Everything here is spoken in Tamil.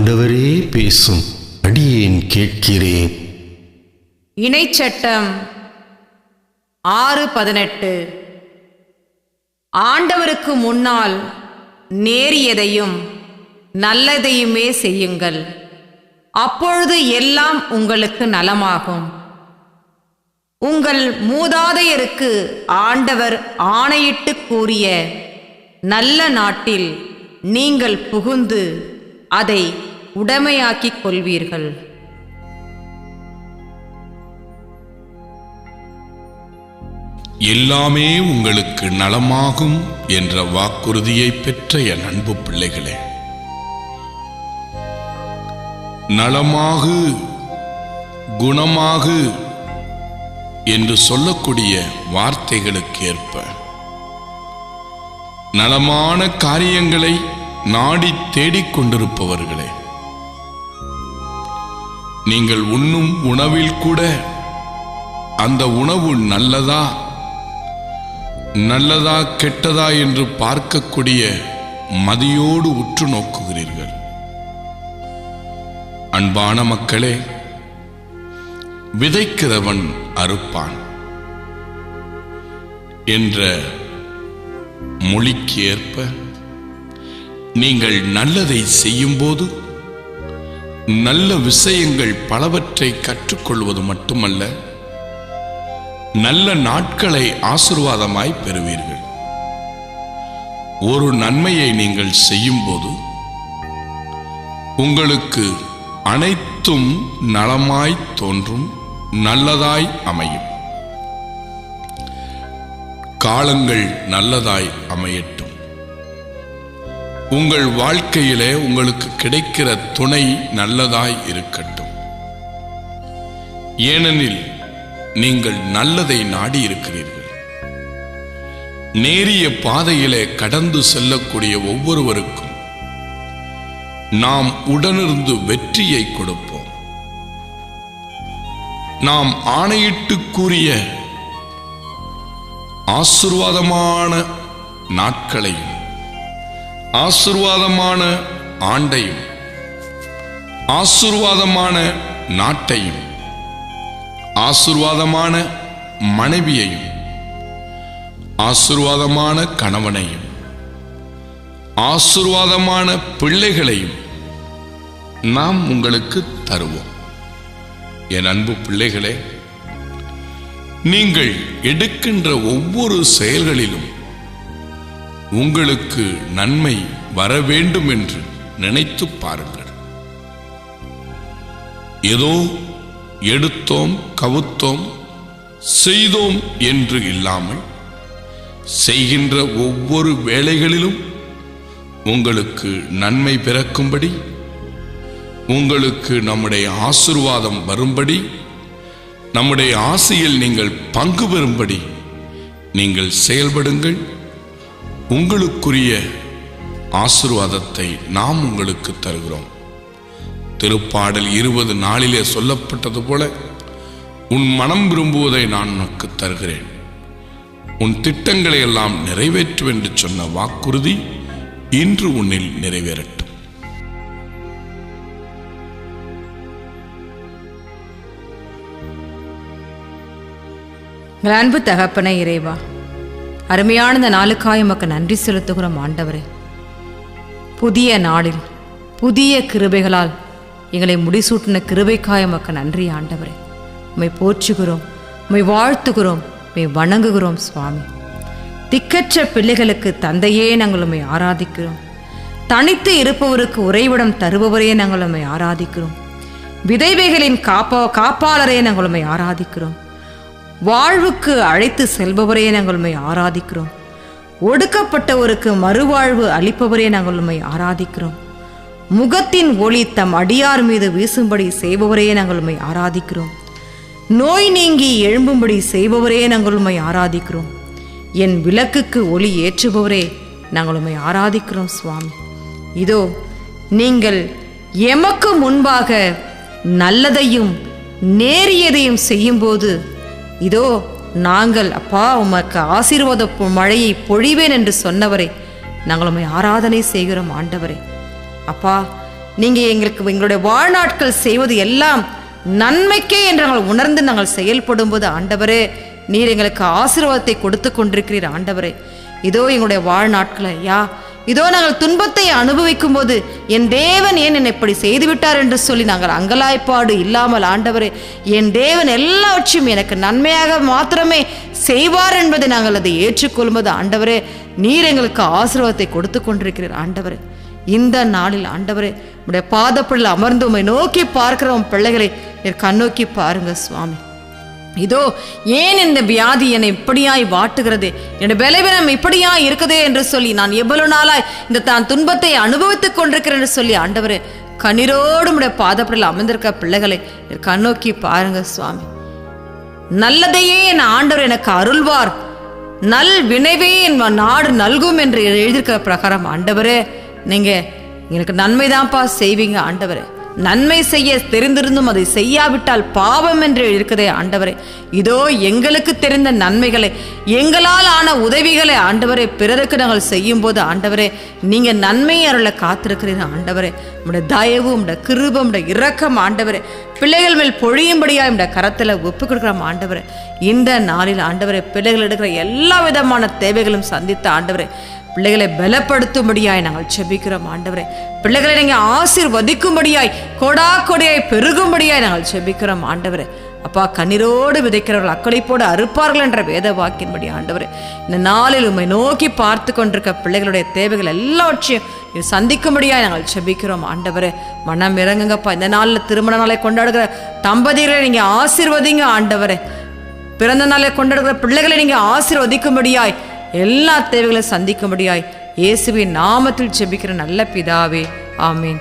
ஆண்டவரே பேசும். அடியேன் கேட்கிறேன். இணைச்சட்டம் ஆறு பதினெட்டு. ஆண்டவருக்கு முன்னால் நேரியதையும் நல்லதையுமே செய்யுங்கள். அப்பொழுது எல்லாம் உங்களுக்கு நலமாகும். உங்கள் மூதாதையருக்கு ஆண்டவர் ஆணையிட்டு கூறிய நல்ல நாட்டில் நீங்கள் புகுந்து அதை உடைமையாக்கிக் கொள்வீர்கள். எல்லாமே உங்களுக்கு நலமாகும் என்ற வாக்குறுதியை பெற்ற என் அன்பு பிள்ளைகளே. நலமாகு குணமாகு என்று சொல்லக்கூடிய வார்த்தைகளுக்கு ஏற்ப நலமான காரியங்களை நாடி தேடிக் கொண்டிருப்பவர்களே. நீங்கள் உண்ணும் உணவில் கூட அந்த உணவு நல்லதா? நல்லதா கெட்டதா என்று பார்க்கக்கூடிய மதியோடு உற்று நோக்குகிறீர்கள். அன்பான மக்களே விதைக்கிறவன் அறுப்பான் என்ற மொழிக்கு ஏற்ப நீங்கள் நல்லதை செய்யும்போது நல்ல விஷயங்கள் பலவற்றை கற்றுக்கொள்வது மட்டுமல்ல நல்ல நாட்களை ஆசிர்வாதமாய் பெறுவீர்கள். ஒரு நன்மையை நீங்கள் செய்யும்போது உங்களுக்கு அனைத்தும் நலமாய் தோன்றும் நல்லதாய் அமையும். காலங்கள் நல்லதாய் அமையட்டும். உங்கள் வாழ்க்கையிலே உங்களுக்கு கிடைக்கிற துணை நல்லதாய் இருக்கட்டும். ஏனெனில் நீங்கள் நல்லதை நாடி இருக்கிறீர்கள் நேரிய பாதையிலே கடந்து செல்லக்கூடிய ஒவ்வொருவருக்கும் நாம் உடனிருந்து வெற்றியை கொடுப்போம். நாம் ஆணையிட்டு கூறிய ஆசிர்வாதமான நாட்களையும் ஆசிர்வாதமான ஆண்டையும் ஆசிர்வாதமான நாட்டையும் ஆசிர்வாதமான மனைவியையும் ஆசிர்வாதமான கணவனையும் ஆசிர்வாதமான பிள்ளைகளையும் நாம் உங்களுக்கு தருவோம். என் அன்பு பிள்ளைகளே நீங்கள் எடுக்கின்ற ஒவ்வொரு செயல்களிலும் உங்களுக்கு நன்மை வர வேண்டும் என்று நினைத்து பாருங்கள். ஏதோ எடுத்தோம் கவுத்தோம் செய்தோம் என்று இல்லாமல் செய்கின்ற ஒவ்வொரு வேலைகளிலும் உங்களுக்கு நன்மை பிறக்கும்படி உங்களுக்கு நம்முடைய ஆசிர்வாதம் வரும்படி நம்முடைய ஆசையில் நீங்கள் பங்கு பெறும்படி நீங்கள் செயல்படுங்கள். உங்களுக்குரிய ஆசிர்வாதத்தை நாம் உங்களுக்கு தருகிறோம். திருப்பாடல் இருபது நாளிலே சொல்லப்பட்டது போல உன் மனம் விரும்புவதை நான் உனக்கு தருகிறேன். உன் திட்டங்களை எல்லாம் நிறைவேற்றும் என்று சொன்ன வாக்குறுதி இன்று உன்னில் நிறைவேறட்டும். அன்பு தகப்பனே இறைவா அருமையான இந்த நாளுக்காய் உமக்கு நன்றி செலுத்துகிறோம் ஆண்டவரே. புதிய நாளில் புதிய கிருபைகளால் எங்களை முடிசூட்டின கிருபைக்காய் உமக்கு நன்றி ஆண்டவரே. உம்மை போற்றுகிறோம் உம்மை வாழ்த்துகிறோம் உம்மை வணங்குகிறோம் சுவாமி. திக்கற்ற பிள்ளைகளுக்கு தந்தையே நாங்கள் உம்மை ஆராதிக்கிறோம். தனித்து இருப்பவருக்கு உறைவிடம் தருபவரையே நாங்கள் உம்மை ஆராதிக்கிறோம். விதைவைகளின் காப்பா காப்பாளரையே நாங்கள் உண்மை ஆராதிக்கிறோம். வாழ்வுக்கு அழைத்து செல்பவரே நாங்கள் உண்மை ஆராதிக்கிறோம். ஒடுக்கப்பட்டவருக்கு மறுவாழ்வு அளிப்பவரே நாங்கள் உண்மை ஆராதிக்கிறோம். முகத்தின் ஒளி தம் அடியார் மீது வீசும்படி செய்பவரே நாங்கள் உண்மை ஆராதிக்கிறோம். நோய் நீங்கி எழும்பும்படி செய்பவரே நாங்கள் உண்மை ஆராதிக்கிறோம். என் விளக்குக்கு ஒளி ஏற்றுபவரே நாங்கள் உண்மை ஆராதிக்கிறோம் சுவாமி. இதோ நீங்கள் எமக்கு முன்பாக நல்லதையும் நேரியதையும் செய்யும்போது இதோ நாங்கள் அப்பா உமக்கு ஆசீர்வாத மழையை பொழிவேன் என்று சொன்னவரே நாங்கள் உம்மை ஆராதனை செய்கிறோம் ஆண்டவரே. அப்பா நீங்கள் எங்களுக்கு எங்களுடைய வாழ்நாட்கள் செய்வது எல்லாம் நன்மைக்கே என்று நாங்கள் உணர்ந்து நாங்கள் செயல்படும்போது ஆண்டவரே நீர் எங்களுக்கு ஆசீர்வாதத்தை கொடுத்து கொண்டிருக்கிறீர் ஆண்டவரே. இதோ எங்களுடைய வாழ்நாட்களை ஐயா. இதோ நாங்கள் துன்பத்தை அனுபவிக்கும் போது என் தேவன் ஏன் என்னை இப்படி செய்துவிட்டார்? என்று சொல்லி நாங்கள் அங்கலாய்ப்பாடு இல்லாமல் ஆண்டவரே என் தேவன் எல்லாவற்றையும் எனக்கு நன்மையாக மாத்திரமே செய்வார் என்பதை நாங்கள் அதை ஏற்றுக்கொள்ளும்போது ஆண்டவரே நீர் எங்களுக்கு ஆசீர்வாதத்தை கொடுத்து கொண்டிருக்கிறீர் ஆண்டவரே. இந்த நாளில் ஆண்டவரே உடைய பாதப்படில் அமர்ந்து உம்மை நோக்கி பார்க்கிற உன் பிள்ளைகளை நீர் கண்ணோக்கி பாருங்க சுவாமி. இதோ ஏன் இந்த வியாதி என்னை இப்படியாய் வாட்டுகிறது? என்னுடைய பலவீனம் இப்படியாய் இருக்குதே என்று சொல்லி நான் எவ்வளவு நாளாய் இந்த தான் துன்பத்தை அனுபவித்துக் கொண்டிருக்கிறேன் என்று சொல்லி ஆண்டவர் கண்ணீரோடு உடைய பாதப்படில் அமர்ந்திருக்க பிள்ளைகளை கண்ணோக்கி பாருங்க சுவாமி. நல்லதையே என் ஆண்டவர் எனக்கு அருள்வார். நல் வினைவே என் நாடு நல்கும் என்று எழுதியிருக்கிற பிரகாரம் ஆண்டவரே நீங்க எனக்கு நன்மைதான்ப்பா செய்வீங்க ஆண்டவரே. நன்மை செய்ய தெரிந்திருந்தும் அதை செய்யாவிட்டால் பாவம் என்று இருக்கதே ஆண்டவரே. இதோ எங்களுக்கு தெரிந்த நன்மைகளை எங்களால் ஆன உதவிகளை ஆண்டவரே பிறருக்கு நாங்கள் செய்யும் போது ஆண்டவரே நீங்க நன்மை அருளை காத்திருக்கிறீங்க ஆண்டவரே. உடைய தயவு உடைய கிருபம் உடைய இரக்கம் ஆண்டவரே. பிள்ளைகள் மேல் பொழியும்படியா இந்த கரத்தில் ஒப்பு கொடுக்குறோம் ஆண்டவரே. இந்த நாளில் ஆண்டவரே பிள்ளைகள் எடுக்கிற எல்லா விதமான தேவைகளும் சந்தித்த ஆண்டவரே. பிள்ளைகளை பலப்படுத்தும்படியாய் நாங்கள் செபிக்கிறோம் ஆண்டவரே. பிள்ளைகளை நீங்கள் ஆசிர்வதிக்கும்படியாய் கொடா கொடையாய் பெருகும்படியாய் நாங்கள் செபிக்கிறோம் ஆண்டவரே. அப்பா கண்ணீரோடு விதைக்கிறவர்கள் அக்களிப்போடு அறுப்பார்கள் என்ற வேத வாக்கின்படி ஆண்டவர். இந்த நாளில் உண்மை நோக்கி பார்த்து கொண்டிருக்க பிள்ளைகளுடைய தேவைகள் எல்லாவற்றையும் இது சந்திக்கும்படியாக நாங்கள் செபிக்கிறோம் ஆண்டவரே. மனம் இறங்குங்கப்பா. இந்த நாளில் திருமண நாளை கொண்டாடுகிற தம்பதிகளை நீங்கள் ஆசிர்வதிங்க ஆண்டவரே. பிறந்த நாளை கொண்டாடுகிற பிள்ளைகளை நீங்கள் ஆசீர்வதிக்கும்படியாய் எல்லா தேவைகளையும் சந்திக்கும்படியாய் இயேசுவின் நாமத்தில் செபிக்கிற நல்ல பிதாவே. ஆமீன்.